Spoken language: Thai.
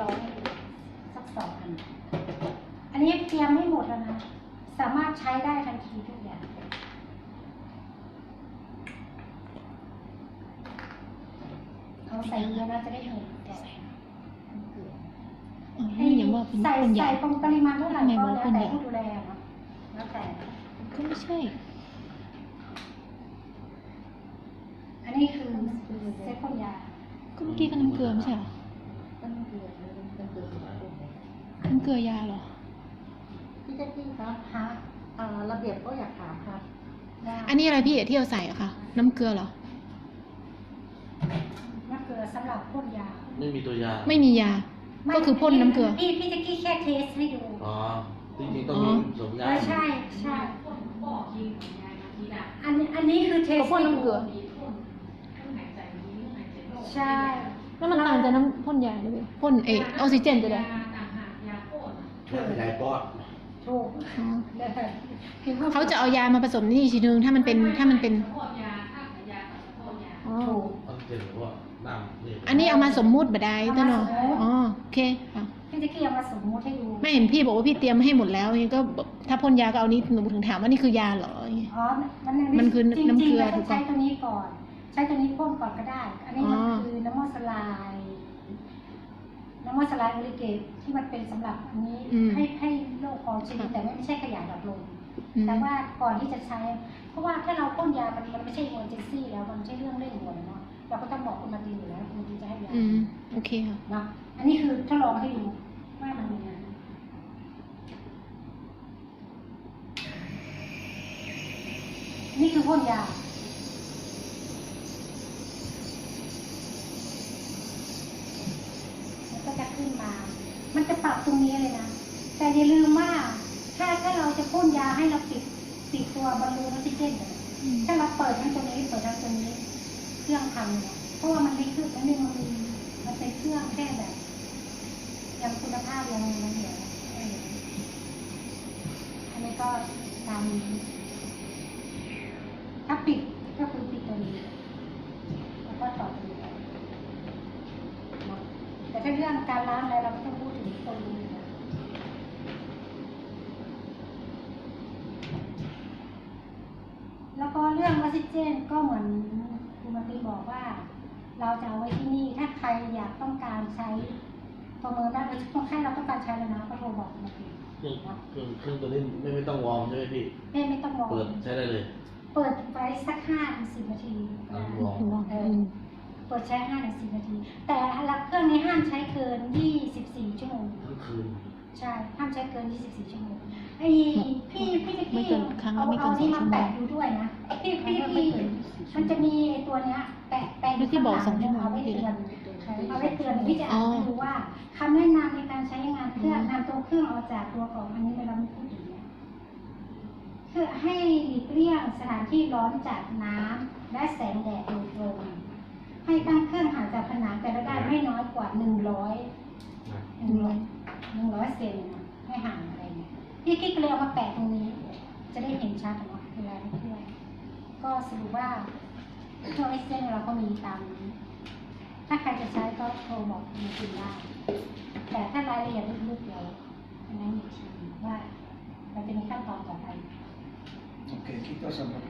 ร้อยสักสองพันอันนี้เตรียมไม่หมดแล้วนะ สามารถใช้ได้ทันทีทุกอย่างเขาใส่เยอะนะจะได้เห็นแต่ใส่เป็นใส่ใส่ตรงปริมาณเท่าไหร่ก็แล้วแต่ผู้ดูแลเนาะแล้วแต่ก็ไม่ใช่ อันนี้คือเซ็ตคนยาก็เมื่อกี้กำลังเกลือไม่ใช่หรอ น้ำเกลือน้ำเกลือสมัยรุ่นนี้น้ำเกลือยาเหรอ พี่แจ๊คกี้ครับฮะเอ่อระเบียบก็อยากถามครับยาอันนี้อะไรพี่ที่เอาใส่อะคะน้ำเกลือเหรอ น้ำเกลือสำหรับพ่นยาไม่มีตัวยา ไม่มียาก็คือพ่นน้ำเกลือ พี่พี่จะกี้แค่เทสให้ดูอ๋อ จริงๆต้องมีผสมเอยาอใช่ใช่อันนี้อันนี้คือเทสก็พ่นน้ำเกลือ ใช่ แล้วมันต่างจากน้ำพ่นยาเลยพี่พ่นเออออกซิเจนจะได้ยาขยายปอดถูกอ๋อเลยคือเขาจะเอายามาผสมนี่อีกทีนึงถ้ามันเป็นถ้ามันเป็นอ๋อถูกต้องเจ็บหรือว่าน้ำนี่อันนี้เอามาสมมุติบัดได้ตัวเนาะเอามาสมมุติอ๋อโอเคค่ะพี่จะกี้เอามาสมมติให้ดูไม่เห็นพี่บอกว่าพี่เตรียมให้หมดแล้วอย่างงี้ก็บอกถ้าพ่นยาก็เอานี้หนูถึงถามว่านี่คือยาเหรออย่างงี้อ๋อมันมันคือจริงๆน้ำเกลือราถูต้อกงปะใช้ตัวนี้ก่อน ใช้ตัวนี้พ่นก่อนก็ได้ อันนี้มันอ๋อ คือน้ำมันสลาย น้ำมันสลายโอลิเกตที่มันเป็นสำหรับอันนี้ให้ให้โรคของชีวิตแต่ไม่ใช่ขยายหลอดลม อืมแต่ว่าก่อนที่จะใช้ เพราะว่าแค่เราพ่นยามันมันไม่ใช่ emergency แล้วมันไม่ใช่เรื่องเร่งด่วนเนาะเราก็ต้องบอกคุณมาดีอยู่แล้วคุณดีจะให้ยาอืมโอเคค่ะ เนาะอันนี้คือทดลองให้ดูว่ามันมีงานนี่คือพ่นยา มันก็จะขึ้นมา มันจะปรับตรงนี้เลยนะ แต่อย่าลืมว่าถ้าถ้าเราจะพ่นยาให้เราปิดปิดตัวบอลลูนออกซิเจนเนี่ยอืมถ้าเราเปิดทั้งตรงนี้เปิดทั้งตรงนี้ เครื่องทำเนี่ยเพราะว่ามันไม่คือมันไม่มันมีมันเป็นเครื่องแค่แบบยังคุณภาพยังมันเหลือเอออันนี้ก็ตามนี้ถ้าปิดก็คือปิดตัวนี้แล้วก็ต่อตัวนี้ไปหมดแต่ถ้าเรื่องการล้างอะไรเราไม่ต้อง แล้วก็เรื่องออกซิเจนก็เหมือนคุณมารีบอกว่า เราจะเอาไว้ที่นี่ถ้าใครอยากต้องการใช้ประเมินได้ว่าต้องให้เราต้องการใช้แล้วนะก็โทรบอกคุณมารีเครื่องเครื่องเครื่องตัวนี้ไม่ไม่ต้องวอร์มใช่ไหมพี่แม่ไม่ต้องรอเปิดใช้ได้เลย เปิดไว้สักห้าถึงสิบนาทีอ่าลองเออเปิ ดใช้ห้าถึงสิบนาที แต่เครื่องนี้ห้ามใช้เกินยี่สิบสี่ชั่วโมง ทั้งคืนใช่ ห้ามใช้เกิน 24 ชั่วโมง ไอ้พี่พี่จะไม่พี่เกินครั้งละเอาไม่เกิเอานนี่สมาองชั่วโมงแปะดูด้วยนะ พี่พี่พี่มันจะมีไอ้ตัวเนี้ยแปะแปะไม่ที่บอกสองชั่วโมงเอาไว้เตือนใช่เอาไว้เตือนพี่จะอ่านให้ดูว่าคำแนะนำในการใช้งานเครื่องนำตัวเครื่องออกจากตัวของอันนี้เวลาไม่พูดถึงเนี่ยคือให้หลีกเลี่ยงสถานที่ร้อนจากน้ำและแสงแดดโดยตรง ให้ตั้งเครื่องห่างจากผนังแต่ละด้านไม่น้อยกว่า100หนึ่งร้อยหนึ่งร้อยเซนนะไม่ห่างอะไรเนี่ยพี่กิ๊กเลยเอามาแปะตรงนี้ จะได้เห็นชัดเนาะเวลาที่เพื่อนก็สรุปว่าตัวไอเซนเราก็มีตามนี้ ถ้าใครจะใช้ก็โทรบอกมาคุยได้ แต่ถ้ารายละเอียดลึกๆเดี๋ยวอันนั้นอีกทีว่าเราจะมีขั้นตอนต่อไป โอเคคิดว่าสำหรับ